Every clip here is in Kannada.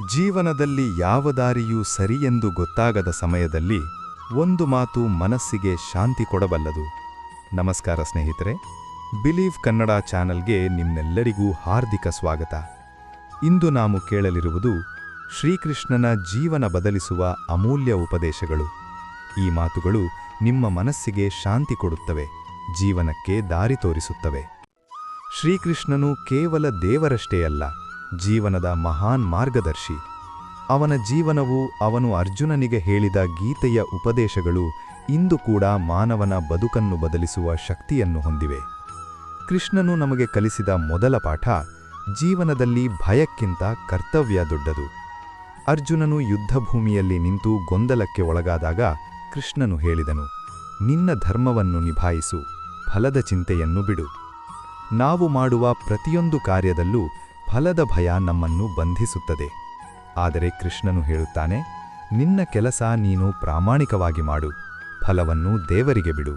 ಜೀವನದಲ್ಲಿ ಯಾವ ದಾರಿಯೂ ಸರಿಯೆಂದು ಗೊತ್ತಾಗದ ಸಮಯದಲ್ಲಿ ಒಂದು ಮಾತು ಮನಸ್ಸಿಗೆ ಶಾಂತಿ ಕೊಡಬಲ್ಲದು. ನಮಸ್ಕಾರ ಸ್ನೇಹಿತರೆ, ಬಿಲೀವ್ ಕನ್ನಡ ಚಾನಲ್ಗೆ ನಿಮ್ಮೆಲ್ಲರಿಗೂ ಹಾರ್ದಿಕ ಸ್ವಾಗತ. ಇಂದು ನಾವು ಕೇಳಲಿರುವುದು ಶ್ರೀಕೃಷ್ಣನ ಜೀವನ ಬದಲಿಸುವ ಅಮೂಲ್ಯ ಉಪದೇಶಗಳು. ಈ ಮಾತುಗಳು ನಿಮ್ಮ ಮನಸ್ಸಿಗೆ ಶಾಂತಿ ಕೊಡುತ್ತವೆ, ಜೀವನಕ್ಕೆ ದಾರಿ ತೋರಿಸುತ್ತವೆ. ಶ್ರೀಕೃಷ್ಣನು ಕೇವಲ ದೇವರಷ್ಟೇ ಅಲ್ಲ ಜೀವನದ ಮಹಾನ್ ಮಾರ್ಗದರ್ಶಿ. ಅವನ ಜೀವನವು ಅವನು ಅರ್ಜುನನಿಗೆ ಹೇಳಿದ ಗೀತೆಯ ಉಪದೇಶಗಳು ಇಂದು ಕೂಡ ಮಾನವನ ಬದುಕನ್ನು ಬದಲಿಸುವ ಶಕ್ತಿಯನ್ನು ಹೊಂದಿವೆ. ಕೃಷ್ಣನು ನಮಗೆ ಕಲಿಸಿದ ಮೊದಲ ಪಾಠ ಜೀವನದಲ್ಲಿ ಭಯಕ್ಕಿಂತ ಕರ್ತವ್ಯ ದೊಡ್ಡದು. ಅರ್ಜುನನು ಯುದ್ಧಭೂಮಿಯಲ್ಲಿ ನಿಂತು ಗೊಂದಲಕ್ಕೆ ಒಳಗಾದಾಗ ಕೃಷ್ಣನು ಹೇಳಿದನು, ನಿನ್ನ ಧರ್ಮವನ್ನು ನಿಭಾಯಿಸು, ಫಲದ ಚಿಂತೆಯನ್ನು ಬಿಡು. ನಾವು ಮಾಡುವ ಪ್ರತಿಯೊಂದು ಕಾರ್ಯದಲ್ಲೂ ಫಲದ ಭಯ ನಮ್ಮನ್ನು ಬಂಧಿಸುತ್ತದೆ. ಆದರೆ ಕೃಷ್ಣನು ಹೇಳುತ್ತಾನೆ, ನಿನ್ನ ಕೆಲಸ ನೀನು ಪ್ರಾಮಾಣಿಕವಾಗಿ ಮಾಡು, ಫಲವನ್ನು ದೇವರಿಗೆ ಬಿಡು.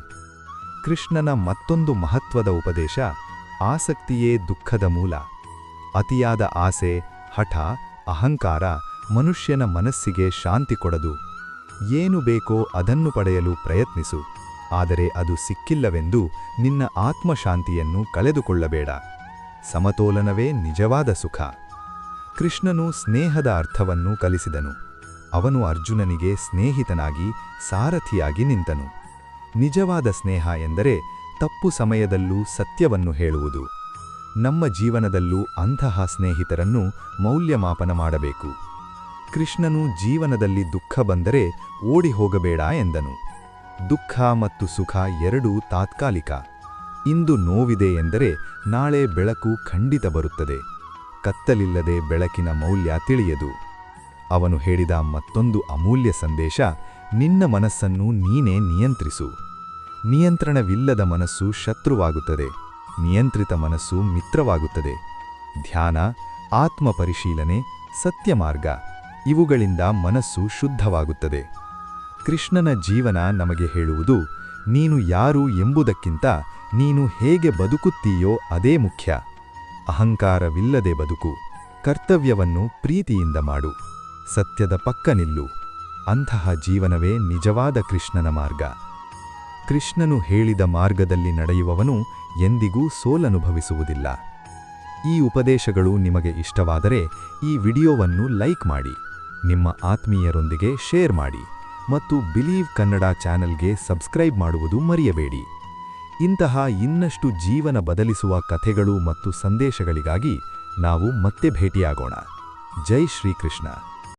ಕೃಷ್ಣನ ಮತ್ತೊಂದು ಮಹತ್ವದ ಉಪದೇಶ, ಆಸಕ್ತಿಯೇ ದುಃಖದ ಮೂಲ. ಅತಿಯಾದ ಆಸೆ, ಹಠ, ಅಹಂಕಾರ ಮನುಷ್ಯನ ಮನಸ್ಸಿಗೆ ಶಾಂತಿ ಕೊಡದು. ಏನು ಬೇಕೋ ಅದನ್ನು ಪಡೆಯಲು ಪ್ರಯತ್ನಿಸು, ಆದರೆ ಅದು ಸಿಕ್ಕಿಲ್ಲವೆಂದು ನಿನ್ನ ಆತ್ಮಶಾಂತಿಯನ್ನು ಕಳೆದುಕೊಳ್ಳಬೇಡ. ಸಮತೋಲನವೇ ನಿಜವಾದ ಸುಖ. ಕೃಷ್ಣನು ಸ್ನೇಹದ ಅರ್ಥವನ್ನು ಕಲಿಸಿದನು. ಅವನು ಅರ್ಜುನನಿಗೆ ಸ್ನೇಹಿತನಾಗಿ ಸಾರಥಿಯಾಗಿ ನಿಂತನು. ನಿಜವಾದ ಸ್ನೇಹ ಎಂದರೆ ತಪ್ಪು ಸಮಯದಲ್ಲೂ ಸತ್ಯವನ್ನು ಹೇಳುವುದು. ನಮ್ಮ ಜೀವನದಲ್ಲೂ ಅಂತಹ ಸ್ನೇಹಿತರನ್ನು ಮೌಲ್ಯಮಾಪನ ಮಾಡಬೇಕು. ಕೃಷ್ಣನು ಜೀವನದಲ್ಲಿ ದುಃಖ ಬಂದರೆ ಓಡಿ ಹೋಗಬೇಡ ಎಂದನು. ದುಃಖ ಮತ್ತು ಸುಖ ಎರಡೂ ತಾತ್ಕಾಲಿಕ. ಇಂದು ನೋವಿದೆ ಎಂದರೆ ನಾಳೆ ಬೆಳಕು ಖಂಡಿತ ಬರುತ್ತದೆ. ಕತ್ತಲಿಲ್ಲದೆ ಬೆಳಕಿನ ಮೌಲ್ಯ ತಿಳಿಯದು. ಅವನು ಹೇಳಿದ ಮತ್ತೊಂದು ಅಮೂಲ್ಯ ಸಂದೇಶ, ನಿನ್ನ ಮನಸ್ಸನ್ನು ನೀನೇ ನಿಯಂತ್ರಿಸು. ನಿಯಂತ್ರಣವಿಲ್ಲದ ಮನಸ್ಸು ಶತ್ರುವಾಗುತ್ತದೆ. ನಿಯಂತ್ರಿತ ಮನಸ್ಸು ಮಿತ್ರವಾಗುತ್ತದೆ. ಧ್ಯಾನ, ಆತ್ಮ ಪರಿಶೀಲನೆ, ಸತ್ಯಮಾರ್ಗ, ಇವುಗಳಿಂದ ಮನಸ್ಸು ಶುದ್ಧವಾಗುತ್ತದೆ. ಕೃಷ್ಣನ ಜೀವನ ನಮಗೆ ಹೇಳುವುದು, ನೀನು ಯಾರು ಎಂಬುದಕ್ಕಿಂತ ನೀನು ಹೇಗೆ ಬದುಕುತ್ತೀಯೋ ಅದೇ ಮುಖ್ಯ. ಅಹಂಕಾರವಿಲ್ಲದೆ ಬದುಕು, ಕರ್ತವ್ಯವನ್ನು ಪ್ರೀತಿಯಿಂದ ಮಾಡು. ಸತ್ಯದ ಪಕ್ಕ ನಿಲ್ಲು. ಅಂತಹ ಜೀವನವೇ ನಿಜವಾದ ಕೃಷ್ಣನ ಮಾರ್ಗ. ಕೃಷ್ಣನು ಹೇಳಿದ ಮಾರ್ಗದಲ್ಲಿ ನಡೆಯುವವನು ಎಂದಿಗೂ ಸೋಲನುಭವಿಸುವುದಿಲ್ಲ. ಈ ಉಪದೇಶಗಳು ನಿಮಗೆ ಇಷ್ಟವಾದರೆ ಈ ವಿಡಿಯೋವನ್ನು ಲೈಕ್ ಮಾಡಿ, ನಿಮ್ಮ ಆತ್ಮೀಯರೊಂದಿಗೆ ಶೇರ್ ಮಾಡಿ ಮತ್ತು ಬಿಲೀವ್ ಕನ್ನಡ ಚಾನೆಲ್ಗೆ ಸಬ್ಸ್ಕ್ರೈಬ್ ಮಾಡುವುದು ಮರೆಯಬೇಡಿ. ಇಂತಹ ಇನ್ನಷ್ಟು ಜೀವನ ಬದಲಿಸುವ ಕಥೆಗಳು ಮತ್ತು ಸಂದೇಶಗಳಿಗಾಗಿ ನಾವು ಮತ್ತೆ ಭೇಟಿಯಾಗೋಣ. ಜೈ ಶ್ರೀಕೃಷ್ಣ.